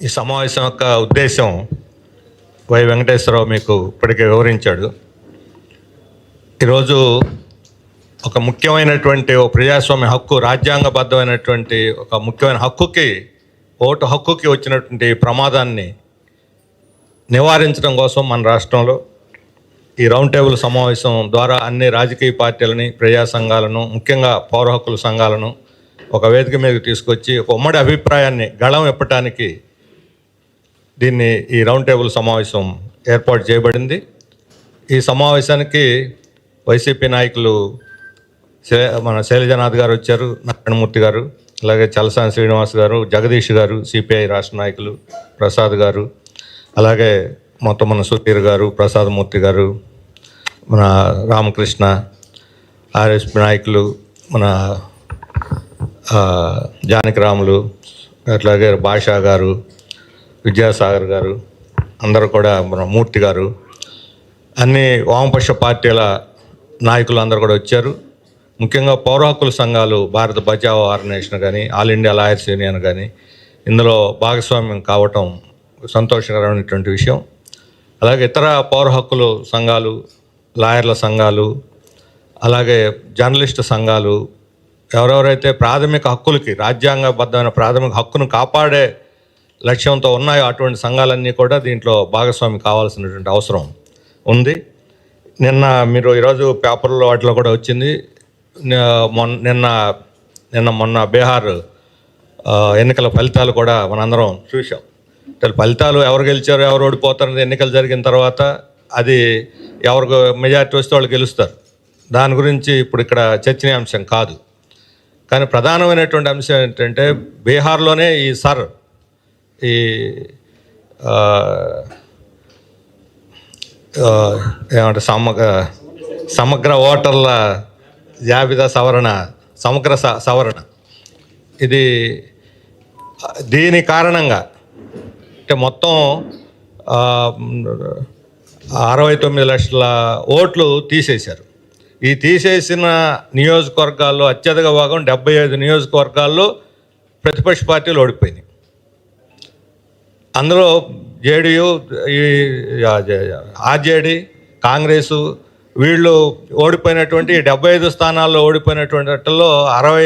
ఈ సమావేశం యొక్క ఉద్దేశం వై వెంకటేశ్వరరావు మీకు ఇప్పటికే వివరించాడు. ఈరోజు ఒక ముఖ్యమైనటువంటి ఓ ప్రజాస్వామ్య హక్కు రాజ్యాంగబద్ధమైనటువంటి ఒక ముఖ్యమైన హక్కుకి ఓటు హక్కుకి వచ్చినటువంటి ప్రమాదాన్ని నివారించడం కోసం మన రాష్ట్రంలో ఈ రౌండ్ టేబుల్ సమావేశం ద్వారా అన్ని రాజకీయ పార్టీలని ప్రజా సంఘాలను ముఖ్యంగా పౌర హక్కుల సంఘాలను ఒక వేదిక మీదకి తీసుకొచ్చి ఒక ఉమ్మడి అభిప్రాయాన్ని గళం ఇప్పటానికి దీన్ని ఈ రౌండ్ టేబుల్ సమావేశం ఏర్పాటు చేయబడింది. ఈ సమావేశానికి వైసీపీ నాయకులు మన శైలజనాథ్ గారు వచ్చారు నారాయణమూర్తి గారు అలాగే చలసాని శ్రీనివాస్ గారు జగదీష్ గారు సిపిఐ రాష్ట్ర నాయకులు ప్రసాద్ గారు అలాగే మొత్తం మన సుధీర్ గారు ప్రసాద్మూర్తి గారు మన రామకృష్ణ ఆర్ఎస్పి నాయకులు మన జానకి రాములు అట్లాగే భాషా గారు విద్యాసాగర్ గారు అందరూ కూడా మన మూర్తి గారు అన్ని వామపక్ష పార్టీల నాయకులు అందరూ కూడా వచ్చారు. ముఖ్యంగా పౌర హక్కుల సంఘాలు భారత బచావో ఆర్గనైజేషన్ కానీ ఆల్ ఇండియా లాయర్స్ యూనియన్ కానీ ఇందులో భాగస్వామ్యం కావటం సంతోషకరమైనటువంటి విషయం. అలాగే ఇతర పౌర హక్కులు సంఘాలు లాయర్ల సంఘాలు అలాగే జర్నలిస్టు సంఘాలు ఎవరెవరైతే ప్రాథమిక హక్కులకి రాజ్యాంగబద్ధమైన ప్రాథమిక హక్కును కాపాడే లక్ష్యంతో ఉన్నాయో. అటువంటి సంఘాలన్నీ కూడా దీంట్లో భాగస్వామి కావాల్సినటువంటి అవసరం ఉంది. నిన్న మీరు ఈరోజు పేపర్లో వాటిలో కూడా వచ్చింది. నిన్న నిన్న మొన్న బీహార్ ఎన్నికల ఫలితాలు కూడా మనందరం చూసాం ఫలితాలు ఎవరు గెలిచారు ఎవరు ఓడిపోతారు ఎన్నికలు జరిగిన తర్వాత అది ఎవరికి మెజారిటీ వస్తే వాళ్ళు గెలుస్తారు. దాని గురించి ఇప్పుడు ఇక్కడ చర్చనీయాంశం కాదు. కానీ ప్రధానమైనటువంటి అంశం ఏంటంటే బీహార్లోనే ఈ సర్ ఈ ఏమంటే సమగ్ర సమగ్ర ఓటర్ల జాబితా సవరణ సమగ్ర స- సవరణ. ఇది దీని కారణంగా అంటే మొత్తం అరవై తొమ్మిది లక్షల ఓట్లు తీసేశారు. ఈ తీసేసిన నియోజకవర్గాల్లో అత్యధిక భాగం డెబ్బై ఐదు నియోజకవర్గాల్లో ప్రతిపక్ష పార్టీలు ఓడిపోయినాయి. అందులో జేడీయూ ఈ ఆర్జేడి కాంగ్రెసు వీళ్ళు ఓడిపోయినటువంటి డెబ్బై ఐదు స్థానాల్లో ఓడిపోయినటువంటి వాటిల్లో అరవై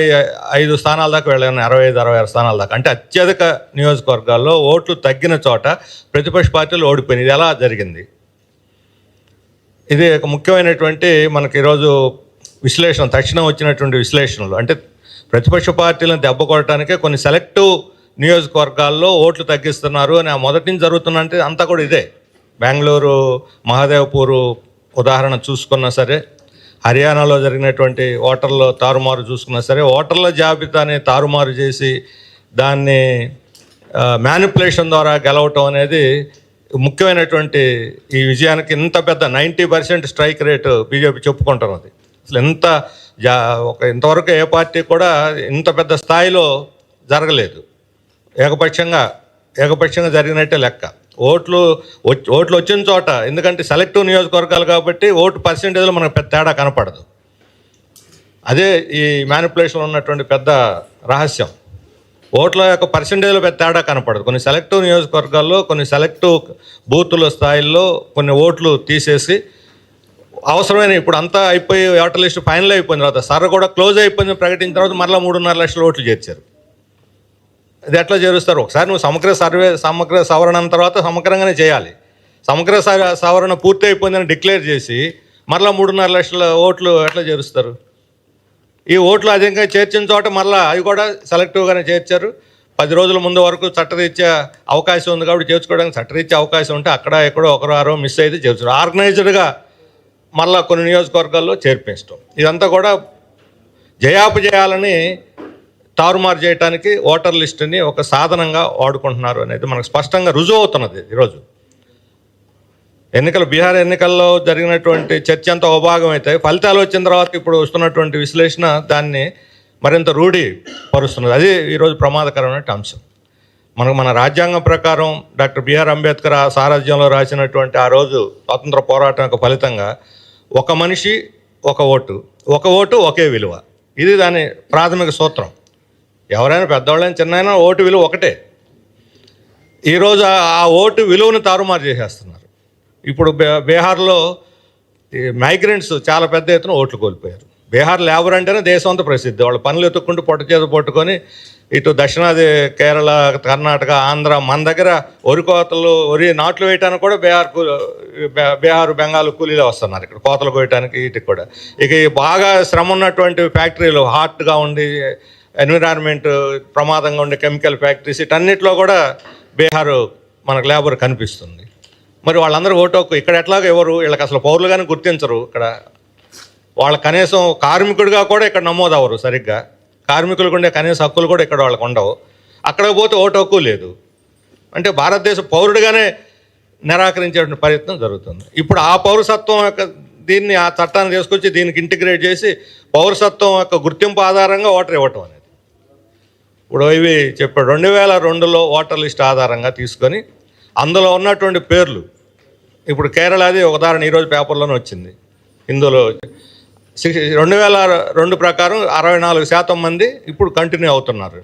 ఐదు స్థానాల దాకా వెళ్ళాను అరవై ఐదు అరవై ఆరు స్థానాల దాకా. అంటే అత్యధిక నియోజకవర్గాల్లో ఓట్లు తగ్గిన చోట ప్రతిపక్ష పార్టీలు ఓడిపోయినాయి. ఇది ఎలా జరిగింది? ఇది ఒక ముఖ్యమైనటువంటి మనకి ఈరోజు విశ్లేషణ తక్షణం వచ్చినటువంటి విశ్లేషణలు. అంటే ప్రతిపక్ష పార్టీలను దెబ్బ కొట్టడానికే కొన్ని సెలెక్టివ్ నియోజకవర్గాల్లో ఓట్లు తగ్గిస్తున్నారు అని ఆ మొదటి నుంచి జరుగుతుందంటే అంతా కూడా ఇదే. బెంగళూరు మహాదేవ్పూరు ఉదాహరణ చూసుకున్నా సరే హర్యానాలో జరిగినటువంటి ఓటర్ల తారుమారు చూసుకున్నా సరే ఓటర్ల జాబితాని తారుమారు చేసి దాన్ని మ్యానిపులేషన్ ద్వారా గెలవటం అనేది ముఖ్యమైనటువంటి ఈ విజయానికి ఇంత పెద్ద ninety percent strike rate BJP చెప్పుకుంటున్నది అసలు ఎంత జా ఒక ఇంతవరకు ఏ పార్టీ కూడా ఇంత పెద్ద స్థాయిలో జరగలేదు. ఏకపక్షంగా ఏకపక్షంగా జరిగినట్టే లెక్క. ఓట్లు ఓట్లు వచ్చిన చోట ఎందుకంటే సెలెక్టివ్ నియోజకవర్గాలు కాబట్టి ఓటు పర్సెంటేజ్లో మనకు పెద్ద తేడా కనపడదు. అదే ఈ మ్యానిపులేషన్లో ఉన్నటువంటి పెద్ద రహస్యం. ఓట్ల యొక్క పర్సంటేజ్లో పెద్ద తేడా కనపడదు. కొన్ని సెలెక్టివ్ నియోజకవర్గాల్లో కొన్ని సెలెక్టివ్ బూతుల స్థాయిల్లో కొన్ని ఓట్లు తీసేసి అవసరమైన ఇప్పుడు అంతా అయిపోయి ఓటర్ లిస్ట్ ఫైనల్ అయిపోయిన తర్వాత సర్ర కూడా క్లోజ్ అయిపోయింది ప్రకటించిన తర్వాత మరలా మూడున్నర లక్షల ఓట్లు చేర్చారు. ఇది ఎట్లా చేరుస్తారు? ఒకసారి నువ్వు సమగ్ర సర్వే సమగ్ర సవరణ తర్వాత సమగ్రంగానే చేయాలి. సమగ్ర సవరణ పూర్తి అయిపోయిందని డిక్లేర్ చేసి మరలా మూడున్నర లక్షల ఓట్లు ఎట్లా చేరుస్తారు? ఈ ఓట్లు అధికంగా చేర్చిన చోట మళ్ళీ అవి కూడా సెలెక్టివ్గానే చేర్చారు. పది రోజుల ముందు వరకు చట్టరీత్యా అవకాశం ఉంది కాబట్టి చేర్చుకోవడానికి చట్టరీత్యా అవకాశం ఉంటే అక్కడ ఎక్కడో ఒకరో ఆరో మిస్ అయితే చేర్చారు ఆర్గనైజ్డ్గా మళ్ళా కొన్ని నియోజకవర్గాల్లో చేర్పించడం ఇదంతా కూడా జయాపజయాలని తారుమారు చేయడానికి ఓటర్ లిస్టుని ఒక సాధనంగా వాడుకుంటున్నారు అనేది మనకు స్పష్టంగా రుజువు అవుతున్నది ఈరోజు. ఎన్నికలు బీహార్ ఎన్నికల్లో జరిగినటువంటి చర్చ అంతా భాగం అయితే ఫలితాలు వచ్చిన తర్వాత ఇప్పుడు వస్తున్నటువంటి విశ్లేషణ దాన్ని మరింత రూఢి పరుస్తున్నది. అది ఈరోజు ప్రమాదకరమైన అంశం. మనకు మన రాజ్యాంగం ప్రకారం డాక్టర్ బిఆర్ అంబేద్కర్ ఆ సారథ్యంలో రాసినటువంటి ఆ రోజు స్వాతంత్ర పోరాటం యొక్క ఫలితంగా ఒక మనిషి ఒక ఓటు ఒక ఓటు ఒకే విలువ. ఇది దాని ప్రాథమిక సూత్రం. ఎవరైనా పెద్దవాళ్ళైనా చిన్నైనా ఓటు విలువ ఒకటే. ఈరోజు ఆ- ఓటు విలువను తారుమారు చేసేస్తున్నారు. ఇప్పుడు బీహార్లో ఈ మైగ్రెంట్స్ చాలా పెద్ద ఎత్తున ఓట్లు కోల్పోయారు. బీహార్ లేబర్ అంటేనే దేశం అంతా ప్రసిద్ధి. వాళ్ళు పనులు ఎత్తుక్కుంటూ పొట్ట చేత పట్టుకొని ఇటు దక్షిణాది కేరళ కర్ణాటక ఆంధ్ర మన దగ్గర వరి కోతలు వరి నాట్లు వేయటానికి కూడా బీహార్ బీహార్ బెంగాల్ కూలీలు వస్తున్నారు ఇక్కడ. కోతలు కోయటానికి వీటికి కూడా. ఇక ఈ బాగా శ్రమ ఉన్నటువంటి ఫ్యాక్టరీలు హాట్గా ఉండి ఎన్విరాన్మెంట్ ప్రమాదంగా ఉండే కెమికల్ ఫ్యాక్టరీస్ ఇటన్నిటిలో కూడా బీహార్ మనకు లేబర్ కనిపిస్తుంది. మరి వాళ్ళందరూ ఓటు హక్కు ఇక్కడ ఎట్లాగో ఎవరు వీళ్ళకి అసలు పౌరులుగానే గుర్తించరు ఇక్కడ. వాళ్ళ కనీసం కార్మికుడిగా కూడా ఇక్కడ నమోదు అవ్వరు సరిగ్గా. కార్మికులకు ఉండే కనీస హక్కులు కూడా ఇక్కడ వాళ్ళకు ఉండవు. అక్కడ పోతే ఓటు హక్కు లేదు. అంటే భారతదేశ పౌరుడిగానే నిరాకరించేటువంటి ప్రయత్నం జరుగుతుంది. ఇప్పుడు ఆ పౌరసత్వం యొక్క దీన్ని ఆ చట్టాన్ని తీసుకొచ్చి దీనికి ఇంటిగ్రేట్ చేసి పౌరసత్వం యొక్క గుర్తింపు ఆధారంగా ఓటర్ ఇవ్వటం అనేది. ఇప్పుడు ఇవి చెప్పాడు రెండు వేల రెండులో ఓటర్ లిస్ట్ ఆధారంగా తీసుకొని అందులో ఉన్నటువంటి పేర్లు. ఇప్పుడు కేరళది ఒక ఉదాహరణ ఈరోజు పేపర్లోనే వచ్చింది. ఇందులో సిక్స్ రెండు వేల రెండు ప్రకారం అరవై నాలుగు శాతం మంది ఇప్పుడు కంటిన్యూ అవుతున్నారు.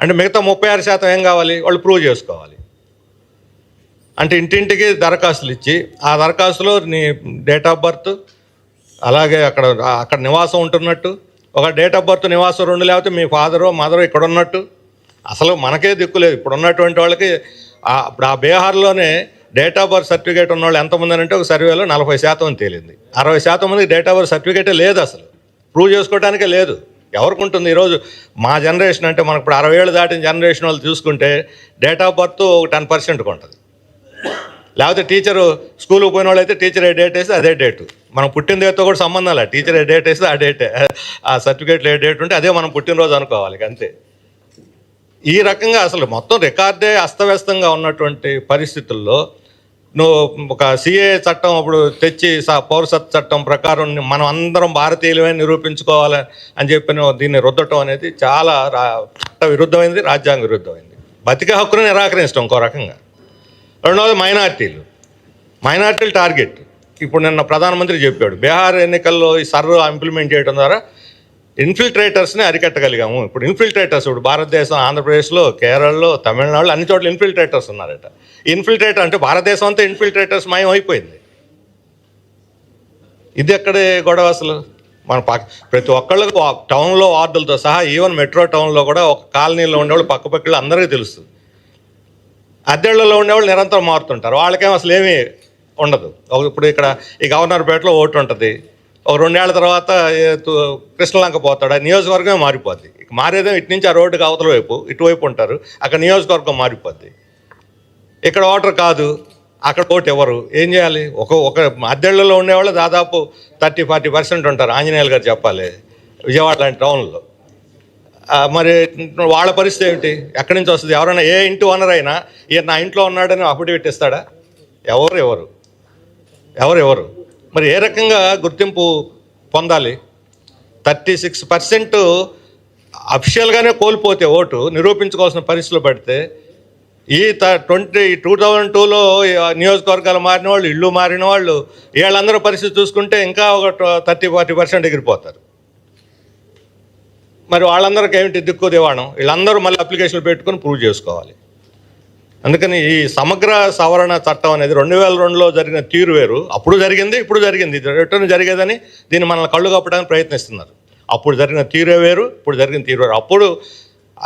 అంటే మిగతా ముప్పై ఆరు శాతం ఏం కావాలి? వాళ్ళు ప్రూవ్ చేసుకోవాలి. అంటే ఇంటింటికి దరఖాస్తులు ఇచ్చి ఆ దరఖాస్తులో నీ డేట్ ఆఫ్ బర్త్ అలాగే అక్కడ అక్కడ నివాసం ఉంటున్నట్టు ఒక డేట్ ఆఫ్ బర్త్ నివాసం రెండు లేకపోతే మీ ఫాదరు మదరు ఇక్కడ ఉన్నట్టు అసలు మనకే దిక్కులేదు ఇప్పుడు ఉన్నటువంటి వాళ్ళకి ఇప్పుడు ఆ బీహార్లోనే డేట్ ఆఫ్ బర్త్ సర్టిఫికేట్ ఉన్న వాళ్ళు ఎంతమంది అంటే ఒక సర్వేలో నలభై శాతం తేలింది. అరవై శాతం మందికి డేట్ ఆఫ్ బర్త్ సర్టిఫికేటే లేదు అసలు. ప్రూవ్ చేసుకోవడానికే లేదు. ఎవరికి ఉంటుంది? ఈరోజు మా జనరేషన్ అంటే మనకు ఇప్పుడు అరవై ఏళ్ళు దాటిన జనరేషన్ వాళ్ళు చూసుకుంటే డేట్ ఆఫ్ బర్త్ ఒక టెన్ పర్సెంట్కి ఉంటుంది. లేకపోతే టీచరు స్కూల్కి పోయిన వాళ్ళు అయితే టీచర్ ఏ డేట్ వేస్తే అదే డేటు. మనం పుట్టిన డేట్తో కూడా సంబంధం లేదు. టీచర్ ఏ డేట్ వేస్తే ఆ డేటే ఆ సర్టిఫికేట్లో ఏ డేట్ ఉంటే అదే మనం పుట్టినరోజు అనుకోవాలి అంతే. ఈ రకంగా అసలు మొత్తం రికార్డే అస్తవ్యస్తంగా ఉన్నటువంటి పరిస్థితుల్లో నువ్వు ఒక సిఏ చట్టం అప్పుడు తెచ్చి స- పౌరసత్వ చట్టం ప్రకారం మనం అందరం భారతీయులమే నిరూపించుకోవాలి అని చెప్పి నువ్వు దీన్ని రుద్దటం అనేది చాలా రా చట్ట విరుద్ధమైంది రాజ్యాంగ విరుద్ధమైంది. బతికే హక్కును నిరాకరించడం ఇంకో రకంగా. రెండవది మైనార్టీలు. మైనార్టీలు టార్గెట్. ఇప్పుడు నిన్న ప్రధానమంత్రి చెప్పాడు బీహార్ ఎన్నికల్లో ఈ సర్వ్ ఇంప్లిమెంట్ చేయడం ద్వారా ఇన్ఫిల్ట్రేటర్స్ని అరికట్టగలిగాము. ఇప్పుడు ఇన్ఫిల్ట్రేటర్స్ ఇప్పుడు భారతదేశం ఆంధ్రప్రదేశ్లో కేరళలో తమిళనాడులో అన్ని చోట్ల ఇన్ఫిల్ట్రేటర్స్ ఉన్నారట. ఇన్ఫిల్ట్రేటర్ అంటే భారతదేశం అంతా ఇన్ఫిల్ట్రేటర్స్ మయం అయిపోయింది. ఇది ఎక్కడే గొడవ అసలు? మన పక్క ప్రతి ఒక్కళ్ళకి వా- టౌన్లో వార్డులతో సహా ఈవెన్ మెట్రో టౌన్లో కూడా ఒక కాలనీలో ఉండేవాళ్ళు పక్క పక్కలు అందరికీ తెలుస్తుంది. అద్దెళ్ళలో ఉండేవాళ్ళు నిరంతరం మారుతుంటారు. వాళ్ళకేం అసలు ఏమీ ఉండదు. ఒక- ఇప్పుడు ఇక్కడ ఈ గవర్నర్పేటలో ఓటు ఉంటుంది. ఒక రెండేళ్ళ తర్వాత కృష్ణలంక పోతాడు. ఆ నియోజకవర్గమే మారిపోద్ది. ఇక ఇటు నుంచి ఆ రోడ్డుకి అవతల వైపు ఇటువైపు ఉంటారు. అక్కడ నియోజకవర్గం మారిపోద్ది. ఇక్కడ ఓటర్ కాదు. అక్కడ ఓటు ఎవరు? ఏం చేయాలి? ఒక ఒక అద్దెళ్ళలో ఉండేవాళ్ళు దాదాపు థర్టీ ఫార్టీ పర్సెంట్ ఉంటారు. ఆంజనేయులు గారు చెప్పాలి. విజయవాడ లాంటి టౌన్లో. మరి వాళ్ళ పరిస్థితి ఏమిటి? ఎక్కడి నుంచి వస్తుంది? ఎవరైనా ఏ ఇంటి ఓనర్ అయినా ఈయన నా ఇంట్లో ఉన్నాడని అప్పుడు పెట్టిస్తాడా ఎవరు ఎవరు? ఎవరు మరి ఏ రకంగా గుర్తింపు పొందాలి? థర్టీ సిక్స్ పర్సెంట్ అఫిషియల్గానే కోల్పోతే ఓటు నిరూపించుకోవాల్సిన పరిస్థితిలో పడితే ఈ త ట్వంటీ టూ థౌజండ్ టూలో నియోజకవర్గాలు మారిన వాళ్ళు ఇళ్ళు మారిన వాళ్ళు వీళ్ళందరూ పరిస్థితి చూసుకుంటే ఇంకా ఒక థర్టీ ఫార్టీ పర్సెంట్ ఎగిరిపోతారు. మరి వాళ్ళందరికీ ఏమిటి దిక్కు దివాణం? వీళ్ళందరూ మళ్ళీ అప్లికేషన్లు పెట్టుకొని ప్రూవ్ చేసుకోవాలి. అందుకని ఈ సమగ్ర సవరణ చట్టం అనేది రెండు వేల రెండులో జరిగిన తీరు వేరు. అప్పుడు జరిగింది ఇప్పుడు జరిగింది. రిటర్న్ జరిగేదని దీన్ని మనల్ని కళ్ళు కప్పడానికి ప్రయత్నిస్తున్నారు. అప్పుడు జరిగిన తీరే వేరు ఇప్పుడు జరిగిన తీరు వేరు. అప్పుడు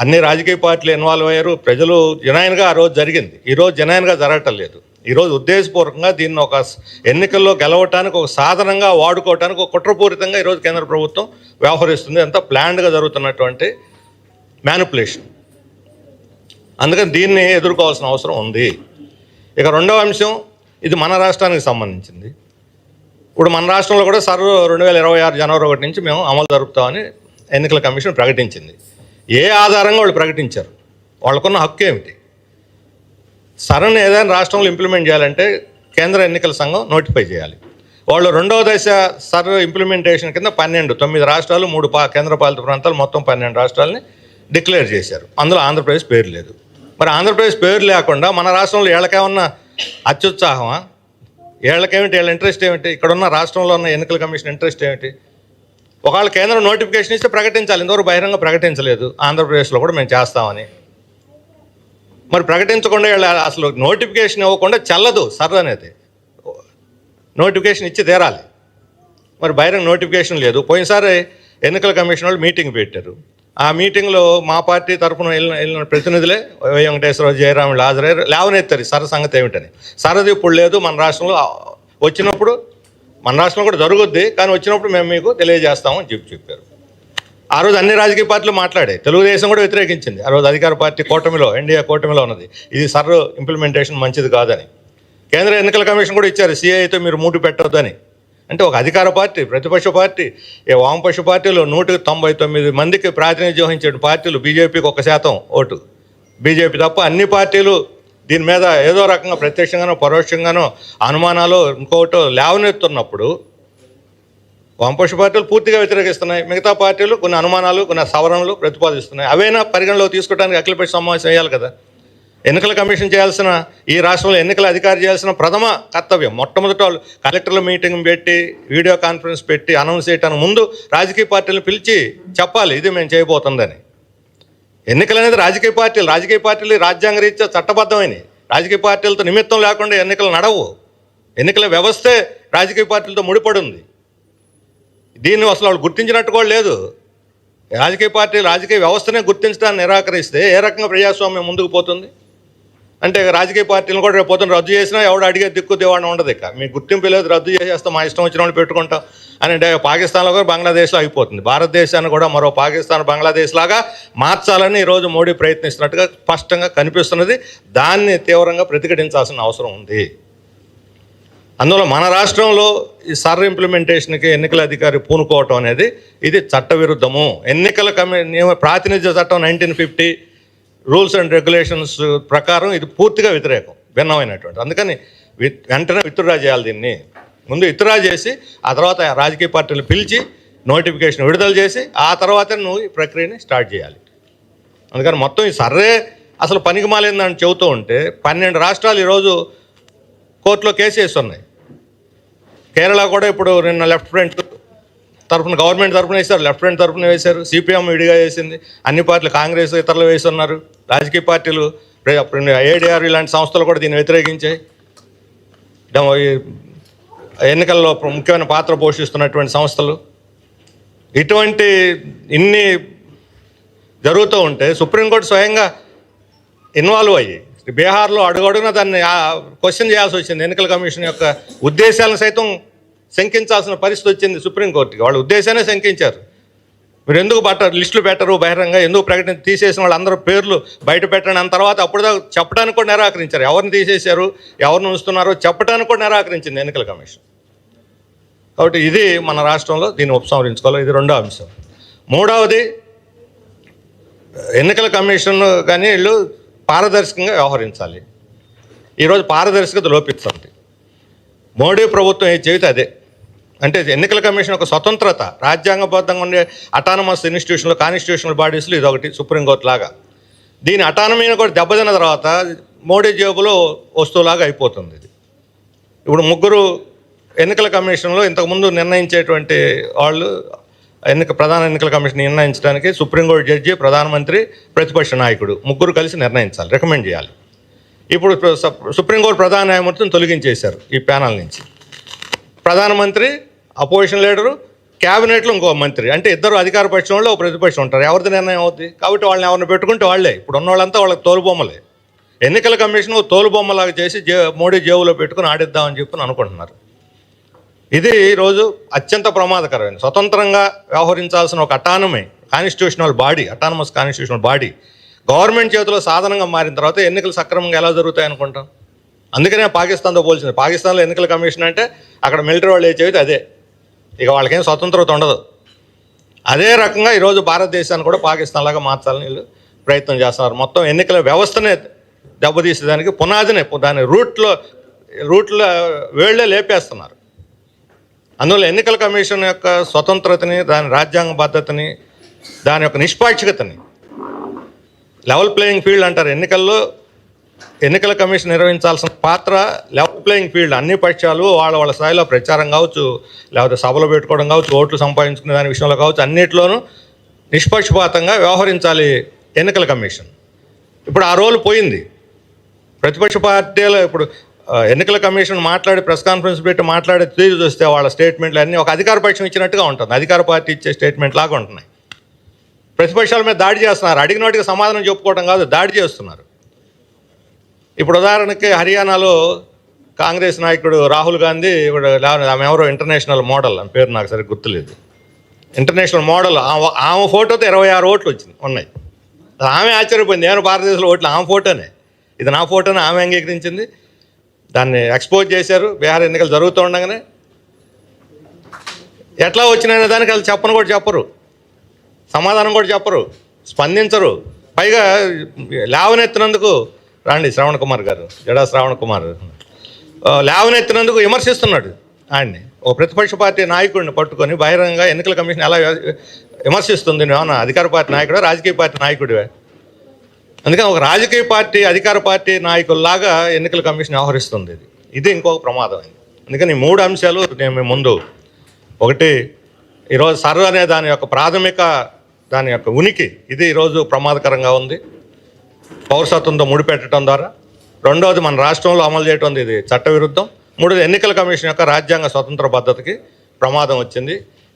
అన్ని రాజకీయ పార్టీలు ఇన్వాల్వ్ అయ్యారు. ప్రజలు జనాయన్గా ఆ రోజు జరిగింది. ఈరోజు జనాయన్గా జరగటం లేదు. ఈరోజు ఉద్దేశపూర్వకంగా దీన్ని ఒక ఎన్నికల్లో గెలవటానికి ఒక సాధనంగా వాడుకోవటానికి ఒక కుట్రపూరితంగా ఈరోజు కేంద్ర ప్రభుత్వం వ్యవహరిస్తుంది. అంతా ప్లాన్డ్గా జరుగుతున్నటువంటి మ్యానిపులేషన్ అందుకని దీన్ని ఎదుర్కోవాల్సిన అవసరం ఉంది. ఇక రెండవ అంశం ఇది మన రాష్ట్రానికి సంబంధించింది. ఇప్పుడు మన రాష్ట్రంలో కూడా సర్వ రెండు వేల ఇరవై ఆరు జనవరి ఒకటి నుంచి మేము అమలు జరుపుతామని ఎన్నికల కమిషన్ ప్రకటించింది. ఏ ఆధారంగా వాళ్ళు ప్రకటించారు? వాళ్ళకున్న హక్కు ఏమిటి? సరణ ఏదైనా రాష్ట్రంలో ఇంప్లిమెంట్ చేయాలంటే కేంద్ర ఎన్నికల సంఘం నోటిఫై చేయాలి. వాళ్ళు రెండవ దశ సర్ ఇంప్లిమెంటేషన్ కింద పన్నెండు తొమ్మిది రాష్ట్రాలు మూడు పా కేంద్రపాలిత ప్రాంతాలు మొత్తం పన్నెండు రాష్ట్రాలని డిక్లేర్ చేశారు. అందులో ఆంధ్రప్రదేశ్ పేరు లేదు. మరి ఆంధ్రప్రదేశ్ పేరు లేకుండా మన రాష్ట్రంలో ఏళ్ళకేమన్నా అత్యుత్సాహమా? ఏళ్ళకేమిటి? వీళ్ళ ఇంట్రెస్ట్ ఏమిటి? ఇక్కడ ఉన్న రాష్ట్రంలో ఉన్న ఎన్నికల కమిషన్ ఇంట్రెస్ట్ ఏమిటి? ఒకవేళ కేంద్రం నోటిఫికేషన్ ఇస్తే ప్రకటించాలి. ఇంతవరకు బహిరంగ ప్రకటించలేదు. ఆంధ్రప్రదేశ్లో కూడా మేము చేస్తామని. మరి ప్రకటించకుండా వీళ్ళ అసలు నోటిఫికేషన్ ఇవ్వకుండా చల్లదు సర్ అనేది. నోటిఫికేషన్ ఇచ్చి తీరాలి. మరి బహిరంగ నోటిఫికేషన్ లేదు. పోయినసారి ఎన్నికల కమిషన్ వాళ్ళు మీటింగ్ పెట్టారు. ఆ మీటింగ్లో మా పార్టీ తరఫున వెళ్ళిన వెళ్ళిన ప్రతినిధులే వై వెంకటేశ్వరరావు జయరాములు హాజరయ్యారు లేవనెత్తారు సర సంగతి ఏమిటని. సరది ఇప్పుడు లేదు మన రాష్ట్రంలో వచ్చినప్పుడు మన రాష్ట్రంలో కూడా జరుగుద్ది కానీ వచ్చినప్పుడు మేము మీకు తెలియజేస్తామని చెప్పి చెప్పారు. ఆ రోజు అన్ని రాజకీయ పార్టీలు మాట్లాడాయి. తెలుగుదేశం కూడా వ్యతిరేకించింది. ఆ రోజు అధికార పార్టీ కూటమిలో ఎన్డీఏ కూటమిలో ఉన్నది. ఇది సర్ ఇంప్లిమెంటేషన్ మంచిది కాదని. కేంద్ర ఎన్నికల కమిషన్ కూడా ఇచ్చారు సిఐతో మీరు మూటు పెట్టొద్దని. అంటే ఒక అధికార పార్టీ ప్రతిపక్ష పార్టీ ఏ వామపక్ష పార్టీలు నూటికి తొంభై తొమ్మిది మందికి ప్రాతినిధ్యం వహించే పార్టీలు బీజేపీకి ఒక శాతం ఓటు. బీజేపీ తప్ప అన్ని పార్టీలు దీని మీద ఏదో రకంగా ప్రత్యక్షంగానో పరోక్షంగానో అనుమానాలు ఇంకోటో లేవనెత్తున్నప్పుడు వామపక్ష పార్టీలు పూర్తిగా వ్యతిరేకిస్తున్నాయి. మిగతా పార్టీలు కొన్ని అనుమానాలు కొన్ని సవరణలు ప్రతిపాదిస్తున్నాయి. అవైనా పరిగణలో తీసుకోవడానికి అఖిలపక్ష సమావేశం వేయాలి కదా? ఎన్నికల కమిషన్ చేయాల్సిన ఈ రాష్ట్రంలో ఎన్నికల అధికారి చేయాల్సిన ప్రథమ కర్తవ్యం మొట్టమొదట వాళ్ళు కలెక్టర్ల మీటింగ్ పెట్టి వీడియో కాన్ఫరెన్స్ పెట్టి అనౌన్స్ చేయడానికి ముందు రాజకీయ పార్టీలను పిలిచి చెప్పాలి. ఇది మేము చేయబోతుందని. ఎన్నికలు అనేది రాజకీయ పార్టీలు. రాజకీయ పార్టీలు రాజ్యాంగ రీత్యా చట్టబద్ధమైనవి. రాజకీయ పార్టీలతో నిమిత్తం లేకుండా ఎన్నికలు నడవు. ఎన్నికల వ్యవస్థే రాజకీయ పార్టీలతో ముడిపడి ఉంది దీన్ని అసలు వాళ్ళు గుర్తించినట్టు కూడా లేదు. రాజకీయ పార్టీ రాజకీయ వ్యవస్థనే గుర్తించడాన్ని నిరాకరిస్తే ఏ రకంగా ప్రజాస్వామ్యం ముందుకు పోతుంది? అంటే రాజకీయ పార్టీలను కూడా రేపు పొద్దున రద్దు చేసినా ఎవడు అడిగే దిక్కు దివాణం ఉండదు ఇక. మీ గుర్తింపు లేదు రద్దు చేసేస్తాం మా ఇష్టం వచ్చిన వాళ్ళు పెట్టుకుంటాం అని అంటే పాకిస్తాన్లో కూడా బంగ్లాదేశ్లో అయిపోతుంది. భారతదేశాన్ని కూడా మరో పాకిస్తాన్ బంగ్లాదేశ్ లాగా మార్చాలని ఈరోజు మోడీ ప్రయత్నిస్తున్నట్టుగా స్పష్టంగా కనిపిస్తున్నది. దాన్ని తీవ్రంగా ప్రతిఘటించాల్సిన అవసరం ఉంది. అందువల్ల మన రాష్ట్రంలో ఈ సర్ ఇంప్లిమెంటేషన్కి ఎన్నికల అధికారి పూనుకోవటం అనేది ఇది చట్టవిరుద్ధము. ఎన్నికల కమి ప్రాతినిధ్య చట్టం nineteen fifty rules and regulations ప్రకారం ఇది పూర్తిగా వ్యతిరేకం భిన్నమైనటువంటి. అందుకని వెంటనే విత్డ్రా చేయాలి దీన్ని. ముందు విత్డ్రా చేసి ఆ తర్వాత రాజకీయ పార్టీలు పిలిచి నోటిఫికేషన్ విడుదల చేసి ఆ తర్వాత నువ్వు ఈ ప్రక్రియని స్టార్ట్ చేయాలి. అందుకని మొత్తం ఈ సర్రే అసలు పనికి మాలేదని చెబుతూ ఉంటే పన్నెండు రాష్ట్రాలు ఈరోజు కోర్టులో కేసు వేస్తున్నాయి. కేరళ కూడా ఇప్పుడు నిన్న లెఫ్ట్ ఫ్రంట్ తరఫున గవర్నమెంట్ తరఫున వేశారు లెఫ్ట్ తరఫున వేశారు సిపిఎం విడిగా వేసింది. అన్ని పార్టీలు కాంగ్రెస్ ఇతరులు వేస్తున్నారు. రాజకీయ పార్టీలు ఏడీఆర్ ఇలాంటి సంస్థలు కూడా దీన్ని వ్యతిరేకించాయి. ఎన్నికల్లో ముఖ్యమైన పాత్ర పోషిస్తున్నటువంటి సంస్థలు. ఇటువంటి ఇన్ని జరుగుతూ ఉంటే సుప్రీంకోర్టు స్వయంగా ఇన్వాల్వ్ అయ్యి బీహార్లో అడుగడుగున దాన్ని క్వశ్చన్ చేయాల్సి వచ్చింది ఎన్నికల కమిషన్ యొక్క ఉద్దేశాలను సైతం శంకించాల్సిన పరిస్థితి వచ్చింది సుప్రీంకోర్టుకి వాళ్ళ ఉద్దేశాన్ని శంకించారు. మీరు ఎందుకు పట్టారు లిస్టులు పెట్టరు బహిరంగ ఎందుకు ప్రకటన తీసేసిన వాళ్ళందరూ పేర్లు బయట పెట్టండి అన్న తర్వాత అప్పుడు చెప్పడానికి కూడా నిరాకరించారు. ఎవరిని తీసేశారు? ఎవరిని ఉంచుతున్నారో? చెప్పడానికి కూడా నిరాకరించింది ఎన్నికల కమిషన్. కాబట్టి ఇది మన రాష్ట్రంలో దీన్ని ఉపసంహరించుకోవాలి. ఇది రెండో అంశం. మూడవది ఎన్నికల కమిషన్ కానీ వీళ్ళు పారదర్శకంగా వ్యవహరించాలి. ఈరోజు పారదర్శకత లోపిస్తుంది. మోడీ ప్రభుత్వం ఏ చెబితే అదే. అంటే ఎన్నికల కమిషన్ ఒక స్వతంత్రత రాజ్యాంగబద్ధంగా ఉండే అటానమస్ ఇన్స్టిట్యూషన్లు కాన్స్టిట్యూషనల్ బాడీస్లు ఇది ఒకటి సుప్రీంకోర్టు లాగా. దీని అటానమీని కూడా దెబ్బతిన్న తర్వాత మోడీ జేబులో వస్తువులాగా అయిపోతుంది ఇది. ఇప్పుడు ముగ్గురు ఎన్నికల కమిషన్లో ఇంతకుముందు నిర్ణయించేటువంటి వాళ్ళు ఎన్నిక ప్రధాన ఎన్నికల కమిషన్ నిర్ణయించడానికి సుప్రీంకోర్టు జడ్జి ప్రధానమంత్రి ప్రతిపక్ష నాయకుడు ముగ్గురు కలిసి నిర్ణయించాలి రికమెండ్ చేయాలి. ఇప్పుడు సుప్రీంకోర్టు ప్రధాన న్యాయమూర్తిని తొలగించేశారు ఈ ప్యానల్ నుంచి. ప్రధానమంత్రి అపోజిషన్ లీడరు క్యాబినెట్లో ఇంకో మంత్రి. అంటే ఇద్దరు అధికార పక్షంలో ఒక ప్రతిపక్షం ఉంటారు. ఎవరిది నిర్ణయం అవుద్ది? కాబట్టి వాళ్ళని ఎవరిని పెట్టుకుంటే వాళ్ళే. ఇప్పుడు ఉన్న వాళ్ళంతా వాళ్ళకి తోలుబొమ్మలే ఎన్నికల కమిషన్ తోలుబొమ్మలాగా చేసి జే మోడీ జేబులో పెట్టుకుని ఆడిద్దామని చెప్పి అనుకుంటున్నారు. ఇది ఈరోజు అత్యంత ప్రమాదకరమైన స్వతంత్రంగా వ్యవహరించాల్సిన ఒక autonomy constitutional body autonomous constitutional body government చేతిలో సాధనంగా మారిన తర్వాత ఎన్నికలు సక్రమంగా ఎలా జరుగుతాయి అనుకుంటాం? అందుకనే పాకిస్తాన్తో పోల్చింది. పాకిస్తాన్లో ఎన్నికల కమిషన్ అంటే అక్కడ మిలిటరీ వాళ్ళు ఏ చెబితే అదే. ఇక వాళ్ళకేం స్వతంత్రత ఉండదు. అదే రకంగా ఈరోజు భారతదేశాన్ని కూడా పాకిస్తాన్ లాగా మార్చాలని వీళ్ళు ప్రయత్నం చేస్తున్నారు. మొత్తం ఎన్నికల వ్యవస్థనే దెబ్బతీసేదానికి పునాదినే. దాని రూట్లో రూట్లో వేళ్ళే లేపేస్తున్నారు. అందువల్ల ఎన్నికల కమిషన్ యొక్క స్వతంత్రతని దాని రాజ్యాంగ భద్రతని దాని యొక్క నిష్పాక్షికతని లెవెల్ ప్లేయింగ్ ఫీల్డ్ అంటారు. ఎన్నికల్లో ఎన్నికల కమిషన్ నిర్వహించాల్సిన పాత్ర లెవెల్ ప్లేయింగ్ ఫీల్డ్ అన్ని పక్షాలు వాళ్ళ వాళ్ళ స్థాయిలో ప్రచారం కావచ్చు లేకపోతే సభలు పెట్టుకోవడం కావచ్చు ఓట్లు సంపాదించుకునే దాని విషయంలో కావచ్చు అన్నిట్లోనూ నిష్పక్షపాతంగా వ్యవహరించాలి ఎన్నికల కమిషన్. ఇప్పుడు ఆ రోల్ పోయింది. ప్రతిపక్ష పార్టీలు ఇప్పుడు ఎన్నికల కమిషన్ మాట్లాడి ప్రెస్ కాన్ఫరెన్స్ పెట్టి మాట్లాడే తీరు చూస్తే వాళ్ళ స్టేట్మెంట్లు అన్నీ ఒక అధికార పక్షం ఇచ్చినట్టుగా ఉంటుంది. అధికార పార్టీ ఇచ్చే స్టేట్మెంట్ లాగా ఉంటున్నాయి. ప్రతిపక్షాల మీద దాడి చేస్తున్నారు. అడిగిన వాటికి సమాధానం చెప్పుకోవడం కాదు దాడి చేస్తున్నారు. ఇప్పుడు ఉదాహరణకి హర్యానాలో కాంగ్రెస్ నాయకుడు రాహుల్ గాంధీ ఇప్పుడు లేవ- ఆమె ఎవరో ఇంటర్నేషనల్ మోడల్ అని పేరు నాకు సరిగ్గా గుర్తులేదు. ఇంటర్నేషనల్ మోడల్ ఆమె ఆమె ఫోటోతో ఇరవై ఆరు ఓట్లు వచ్చింది ఉన్నాయి. ఆమె ఆశ్చర్యపోయింది నేను భారతదేశంలో ఓట్లు ఆమె ఫోటోనే. ఇది నా ఫోటోని ఆమె అంగీకరించింది. దాన్ని ఎక్స్పోజ్ చేశారు బీహార్ ఎన్నికలు జరుగుతూ ఉండగానే. ఎట్లా వచ్చినాయనే దానికి వాళ్ళు చెప్పను కూడా చెప్పరు. సమాధానం కూడా చెప్పరు స్పందించరు. పైగా లేవనెత్తినందుకు రండి శ్రవణ్ కుమార్ గారు. జడా శ్రావణ్ కుమార్. లేవనెత్తినందుకు విమర్శిస్తున్నాడు ఆయన్ని. ఓ ప్రతిపక్ష పార్టీ నాయకుడిని పట్టుకొని బహిరంగంగా ఎన్నికల కమిషన్ ఎలా విమర్శిస్తుంది నువ్వేమన్నా అధికార పార్టీ నాయకుడు రాజకీయ పార్టీ నాయకుడివే? అందుకని ఒక రాజకీయ పార్టీ అధికార పార్టీ నాయకుల్లాగా ఎన్నికల కమిషన్ వ్యవహరిస్తుంది ఇది. ఇది ఇంకొక ప్రమాదం అందుకని మూడు అంశాలు నేను ముందు ఒకటి ఈరోజు సర్వ్ అనే దాని యొక్క ప్రాథమిక దాని యొక్క ఉనికి ఇది ఈరోజు ప్రమాదకరంగా ఉంది. పౌరసత్వంతో ముడిపెట్టడం ద్వారా రెండవది మన రాష్ట్రంలో అమలు చేయడం ఇది చట్టవిరుద్ధం. మూడోది ఎన్నికల కమిషన్ యొక్క రాజ్యాంగ స్వతంత్ర పద్ధతికి ప్రమాదం వచ్చింది.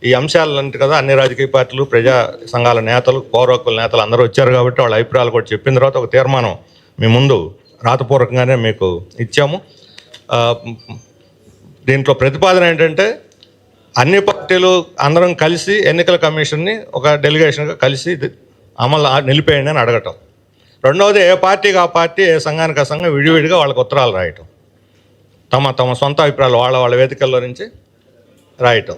ఈ అంశాలంటే కదా అన్ని రాజకీయ పార్టీలు ప్రజా సంఘాల నేతలు పౌరకుల నేతలు అందరూ వచ్చారు కాబట్టి వాళ్ళ అభిప్రాయాలు కూడా చెప్పిన తర్వాత ఒక తీర్మానం మీ ముందు రాతపూర్వకంగానే మీకు ఇచ్చాము. దీంట్లో ప్రతిపాదన ఏంటంటే అన్ని పార్టీలు అందరం కలిసి ఎన్నికల కమిషన్ని ఒక డెలిగేషన్గా కలిసి అమలు నిలిపేయండి అని అడగటం. రెండవది ఏ పార్టీకి ఆ పార్టీ ఏ సంఘానికి ఆ సంఘం విడివిడిగా వాళ్ళకి ఉత్తరాలు రాయటం. తమ తమ సొంత అభిప్రాయాలు వాళ్ళ వాళ్ళ వేదికల్లో నుంచి రాయటం.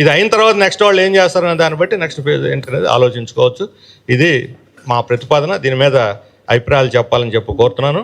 ఇది అయిన తర్వాత నెక్స్ట్ వాళ్ళు ఏం చేస్తారనే దాన్ని బట్టి నెక్స్ట్ ఫేజ్ ఏంటనేది ఆలోచించుకోవచ్చు. ఇది మా ప్రతిపాదన. దీని మీద అభిప్రాయాలు చెప్పాలని చెప్పి కోరుతున్నాను.